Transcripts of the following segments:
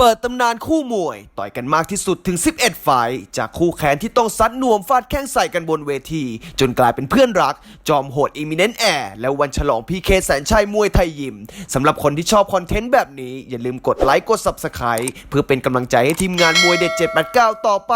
เปิดตำนานคู่มวย ต่อยกันมากที่สุดถึง 11 ไฟจากคู่แขนที่ต้องซัดนวมฟาดแข้งใส่กันบนเวที จนกลายเป็นเพื่อนรัก จอมโหดอิมิเนนแอร์และวันฉลองพีเคแสนชัยมวยไทยยิมสำหรับคนที่ชอบคอนเทนต์แบบนี้ อย่าลืมกดไลค์กด Subscribe เพื่อเป็นกำลังใจให้ทีมงานมวยเด็ด789 ต่อไป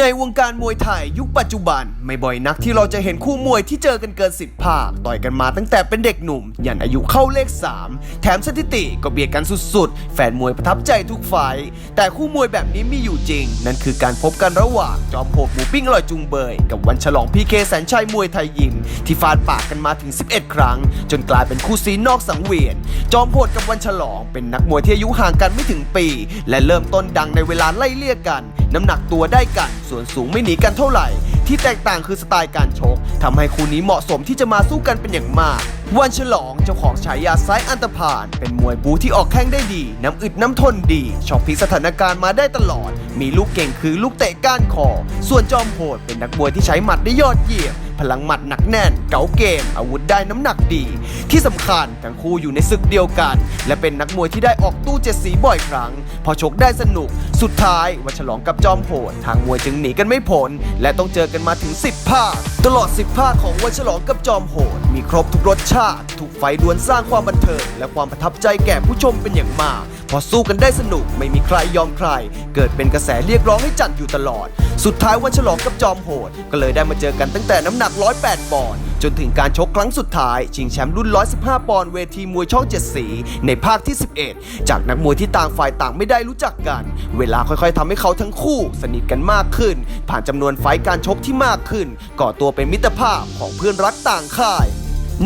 ในวงการมวยไทยยุคปัจจุบัน ไม่บ่อยนักที่เราจะเห็นคู่มวยที่เจอกันเกิน10ภาค ต่อยกันมาตั้งแต่เป็นเด็กหนุ่ม ยันอายุเข้าเลข 3 แถมสถิติก็เบียดกันสุดๆ แฟนมวยประทับใจทุกไฟท์แต่คู่มวยแบบนี้มีอยู่จริง นั่นคือการพบกันระหว่างจอมโหดหมูปิ้งอร่อยจุงเบย กับวันฉลองพีเคแสนชัยมวยไทยยิมที่ฟาดปากกันมาถึง 11 ครั้ง จนกลายเป็นคู่ซีนอกสังเวียน จอมโหดกับวันฉลองเป็นนักมวยที่อายุห่างกันไม่ถึงปี และเริ่มต้นดังในเวลาไล่เลี่ยกัน น้ำหนักตัวได้กัน ส่วนสูงไม่หนีกันเท่าไหร่ ที่แตกต่างคือสไตล์การชกทำให้คู่นี้เหมาะสมที่จะมาสู้กันเป็นอย่างมาก วันฉลองเจ้าของฉายาซ้ายอันตพาน เป็นมวยบูที่ออกแข้งได้ดี น้ำอึดน้ำทนดีชอบพลิกสถานการณ์มาได้ตลอด มีลูกเก่งคือลูกเตะก้านคอ ส่วนจอมโหดเป็นนักมวยที่ใช้หมัดได้ยอดเยี่ยม พลังหมัดหนักแน่น เก๋าเกม อาวุธได้น้ำหนักดี ที่สำคัญทั้งคู่อยู่ในศึกเดียวกัน และเป็นนักมวยที่ได้ออกตู้เจ็ดสีบ่อยครั้ง พอชกได้สนุก สุดท้ายวันฉลองกับจอมโหดทางมวยจึงหนีกันไม่พ้นและต้องเจอกันมาถึง 10 ภาค ตลอด 10 ภาคของวันฉลองกับจอมโหด มีครบทุกรสชาติ ทุกไฟดวลสร้างความบันเทิงและความประทับใจแก่ผู้ชมเป็นอย่างมาก พอสู้กันได้สนุกไม่มีใครยอมใคร เกิดเป็นกระแสเรียกร้องให้จัดอยู่ตลอด สุดท้ายวันฉลองกับจอมโหด ก็เลยได้มาเจอกันตั้งแต่น้ำหนัก 108 ปอนด์จนถึงการชกครั้งสุดท้าย ชิงแชมป์รุ่น 115 ปอนด์เวทีมวยช่อง7สี ในภาคที่ 11 จากนักมวยที่ต่างฝ่ายต่างไม่ได้รู้จักกัน เวลาค่อยๆทำให้เขาทั้งคู่ สนิทกันมากขึ้น ผ่านจำนวนไฟการชกที่มากขึ้น ก่อตัวเป็นมิตรภาพของเพื่อนรักต่างค่าย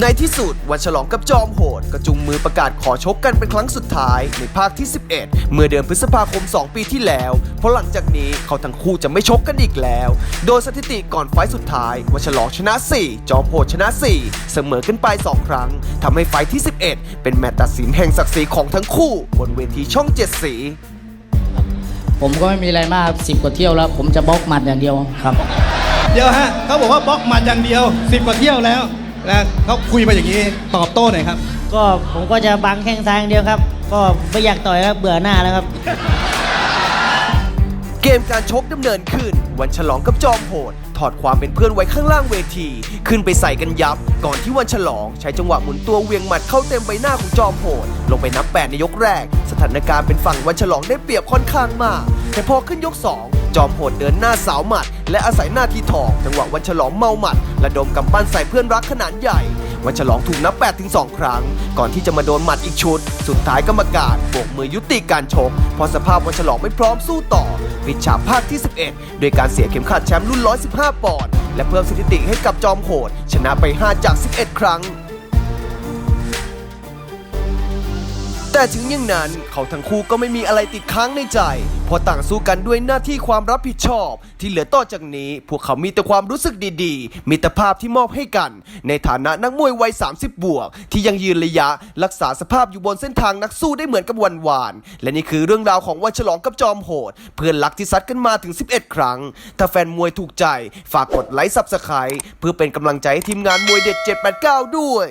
ในที่สุดวันฉลองกับจอมโหดก็จุงมือประกาศขอชกกันเป็นครั้งสุดท้ายในภาคที่ 11 เมื่อเดือนพฤษภาคม 2 ปีที่แล้ว เพราะหลังจากนี้เขาทั้งคู่จะไม่ชกกันอีกแล้ว โดยสถิติก่อนไฟต์สุดท้ายวันฉลองชนะ 4 จอมโหดชนะ 4 เสมอขึ้นไป 2 ครั้งทำให้ไฟต์ที่ 11 เป็นแมตช์ตัดสินแห่งศักดิ์ศรีของทั้งคู่ บนเวทีช่องเจ็ดสีผมก็ไม่มีอะไรมากสิบกว่าเที่ยวแล้ว ผมจะบล็อกหมัดอย่างเดียวครับ เดี๋ยวฮะเขาบอกว่าบล็อกหมัดอย่างเดียวสิบกว่าเที่ยวแล้ว นะเขาคุยมาอย่างนี้ตอบโต้หน่อยครับ ก็ผมก็จะบังแข้งซ้ายอย่างเดียวครับ ก็ไม่อยากต่อยครับเบื่อหน้าแล้วครับ เกมการชกดำเนินขึ้น วันฉลองกับจอมโหด ถอดความเป็นเพื่อนไว้ข้างล่างเวที ขึ้นไปใส่กันยับ ก่อนที่วันฉลอง ใช้จังหวะหมุนตัวเวียงหมัดเข้าเต็มใบหน้าของจอมโหด ลงไปนับแปดในยกแรก สถานการณ์เป็นฝั่งวันฉลองได้เปรียบค่อนข้างมาก แต่พอขึ้นยก2 จอมโหดเดินหน้าสาวหมัด และอาศัยหน้าที่ทองจังหวะวันฉลองเมาหมัดระดมกำปั้นใส่เพื่อนรักขนาดใหญ่ วันฉลองถูกนับ8ถึง2ครั้ง ก่อนที่จะมาโดนหมัดอีกชุด สุดท้ายกรรมการโบกมือยุติการชกเพราะสภาพวันฉลองไม่พร้อมสู้ต่อปิดฉากภาคที่ 11 โดยการเสียเข็มขัดแชมป์รุ่น 115 ปอนด์และเพิ่มสถิติให้กับจอมโหด ชนะไป 5 จาก 11 ครั้ง แต่ถึงอย่างนั้นเขาทั้งคู่ก็ไม่มีอะไรติดค้างในใจพราะต่างสู้กันด้วยหน้าที่ความรับผิดชอบ ที่เหลือต่อจากนี้ พวกเขามีแต่ความรู้สึกดีๆ มิตรภาพที่มอบให้กัน ในฐานะนักมวยวัย 30 บวก ที่ยังยืนระยะรักษาสภาพอยู่บนเส้นทางนักสู้ได้เหมือนกับวันวาน และนี่คือเรื่องราวของวันฉลองกับจอมโหด เพื่อนรักที่ซัดกันมาถึง 11 ครั้ง ถ้าแฟนมวยถูกใจฝากกดไลค์ซับสไครต์เพื่อเป็นกำลังใจให้ทีมงานมวยเด็ด789 ด้วย